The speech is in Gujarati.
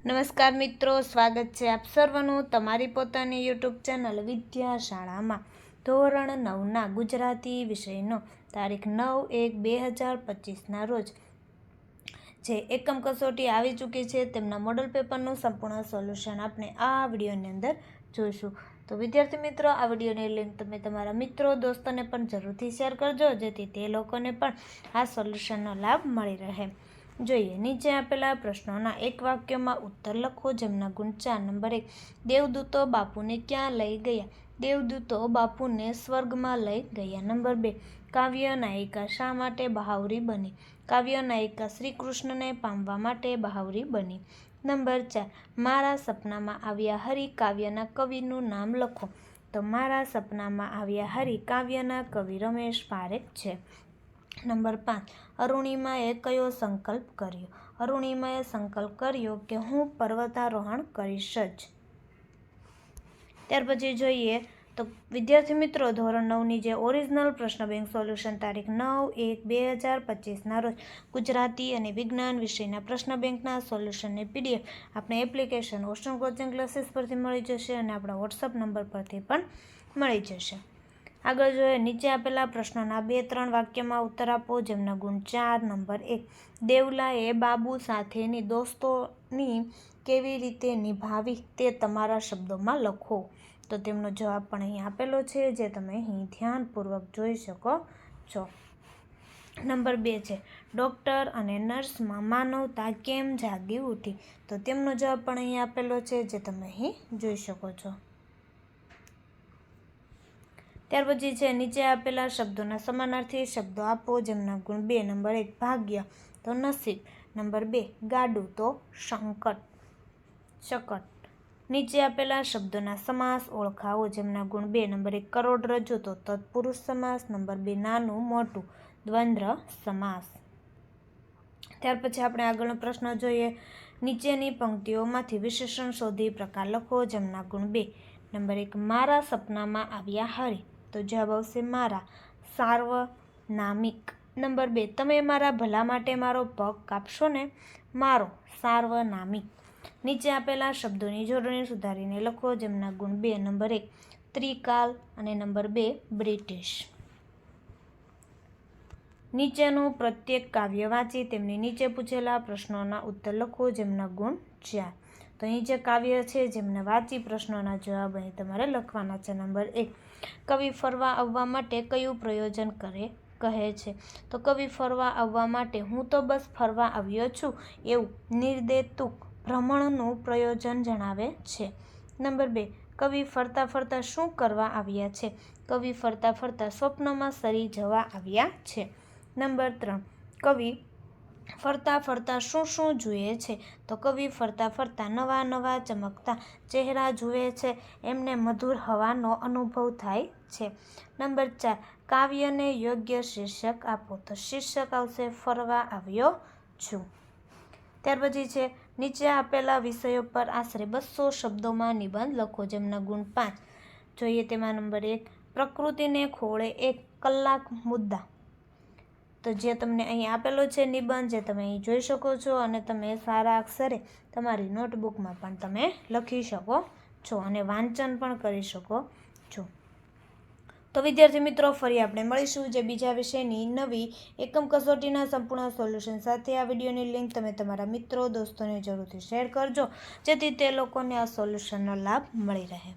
નમસ્કાર મિત્રો, સ્વાગત છે આપ સર્વનું તમારી પોતાની યુટ્યુબ ચેનલ વિદ્યાશાળામાં. ધોરણ નવના ગુજરાતી વિષયનો તારીખ નવ એક બે હજાર પચીસના રોજ. જે એકમ કસોટી આવી ચૂકી છે, તેમના મોડલ પેપરનું સંપૂર્ણ સોલ્યુશન આપણે આ વિડીયોની અંદર જોઈશું. તો વિદ્યાર્થી મિત્રો, આ વિડીયોની લિંક તમે તમારા મિત્રો, દોસ્તોને પણ જરૂરથી શેર કરજો, જેથી તે લોકોને પણ આ સોલ્યુશનનો લાભ મળી રહે. જોઈએ. નીચે આપેલા પ્રશ્નોના એક વાક્યમાં ઉત્તર લખો. જેમના ગુણ ચાર નંબર. એક દેવદૂતો બાપુને ક્યાં લઈ ગયા? દેવદૂતો બાપુને સ્વર્ગમાં લઈ ગયા. નંબર બે. કાવ્ય નાયિકા શા માટે બહાવરી બની? કાવ્ય નાયિકા શ્રી કૃષ્ણને પામવા માટે બહાવરી બની. નંબર ચાર. મારા સપનામાં આવ્યા હરિ કાવ્યના કવિનું નામ લખો. તો મારા સપનામાં આવ્યા હરિ કાવ્યના કવિ રમેશ પારેખ છે. નંબર પાંચ, અરુણિમાએ કયો સંકલ્પ કર્યો? અરુણિમાએ સંકલ્પ કર્યો કે હું પર્વતારોહણ કરીશ જ. ત્યાર પછી જોઈએ તો વિદ્યાર્થી મિત્રો, ધોરણ નવની જે ઓરિજિનલ પ્રશ્ન બેંક સોલ્યુશન તારીખ નવ એક બે હજાર પચીસના રોજ ગુજરાતી અને વિજ્ઞાન વિષયના પ્રશ્ન બેંકના સોલ્યુશનની પીડીએફ આપણે એપ્લિકેશન ઓશન કોચિંગ ક્લાસીસ પરથી મળી જશે અને આપણા વોટ્સઅપ નંબર પરથી પણ મળી જશે. આગળ જોઈએ, નીચે આપેલા પ્રશ્નોના બે ત્રણ વાક્યમાં ઉત્તર આપો, જેમના ગુણ ચાર, નંબર એક. દેવલાએ બાબુ સાથેની દોસ્તોની કેવી રીતે નિભાવી તે તમારા શબ્દોમાં લખો. તો તેમનો જવાબ પણ અહીં આપેલો છે, જે તમે અહીં ધ્યાનપૂર્વક જોઈ શકો છો. નંબર બે છે, ડૉક્ટર અને નર્સમાં માનવતા કેમ જાગી ઉઠી? તો તેમનો જવાબ પણ અહીં આપેલો છે, જે તમે અહીં જોઈ શકો છો. ત્યાર પછી છે, નીચે આપેલા શબ્દોના સમાનાર્થી શબ્દો આપો, જેમના ગુણ બે, નંબર એક ભાગ્ય, તો નસીબ. નંબર બે ગાડું, તો સંકટ. શકટ. નીચે આપેલા શબ્દોના સમાસ ઓળખાવો, જેમના ગુણ બે, નંબર એક કરોડરજ્જુ તો તત્પુરુષ સમાસ. નંબર બે નાનું, મોટું, દ્વંદ્વ સમાસ. ત્યાર પછી આપણે આગળનો પ્રશ્ન જોઈએ. નીચેની પંક્તિઓમાંથી વિશેષણ શોધી પ્રકાર લખો, જેમના ગુણ બે, નંબર એક મારા સપનામાં આવ્યા હરી. તો જવાબ આવશે મારા સાર્વનામિક. નંબર બે, તમે મારા ભલા માટે મારો પગ કાપશો ને? મારો સાર્વનામિક. નીચે આપેલા શબ્દોની જોડણી સુધારીને લખો જેમના ગુણ બે, નંબર એક, ત્રિકાલ અને નંબર બે, બ્રિટિશ. નીચેનું પ્રત્યેક કાવ્ય વાંચી તેમની નીચે પૂછેલા પ્રશ્નોના ઉત્તર લખો જેમના ગુણ ચાર. તો અહીં જે કાવ્ય છે જેમને વાંચી પ્રશ્નોના જવાબ અહીં તમારે લખવાના છે. નંબર એક, કવિ ફરવા આવવા માટે કયું પ્રયોજન કરે, કહે છે. તો કવિ ફરવા આવવા માટે હું તો બસ ફરવા આવ્યો છું, એવું નિર્દેતુક ભ્રમણનું પ્રયોજન જણાવે છે. નંબર બે, કવિ ફરતા ફરતા શું કરવા આવ્યા છે? કવિ ફરતા ફરતા સ્વપ્નમાં સરી જવા આવ્યા છે. નંબર ત્રણ, કવિ ફરતા ફરતા શું શું જુએ છે? તો કવિ ફરતા ફરતા નવા નવા ચમકતા ચહેરા જુએ છે. એમને મધુર હવાનો અનુભવ થાય છે. નંબર ચાર, કાવ્યને યોગ્ય શીર્ષક આપો. તો શીર્ષક આવશે, ફરવા આવ્યો છું. ત્યાર પછી છે, નીચે આપેલા વિષયો પર આશરે બસો શબ્દોમાં નિબંધ લખો જેમના ગુણ પાંચ. જોઈએ તેમાં નંબર એક, પ્રકૃતિને ખોળે એક કલાક મુદ્દા. તો જે તમને અહીં આપેલો છે નિબંધ, જે તમે અહીં જોઈ શકો છો અને તમે સારા અક્ષરે તમારી નોટબુકમાં પણ તમે લખી શકો છો અને વાંચન પણ કરી શકો છો. તો વિદ્યાર્થી મિત્રો, ફરી આપણે મળીશું જે બીજા વિષયની નવી એકમ કસોટીના સંપૂર્ણ સોલ્યુશન સાથે. આ વિડીયોની લિંક તમે તમારા મિત્રો, દોસ્તોને જરૂરથી શેર કરજો, જેથી તે લોકોને આ સોલ્યુશનનો લાભ મળી રહે.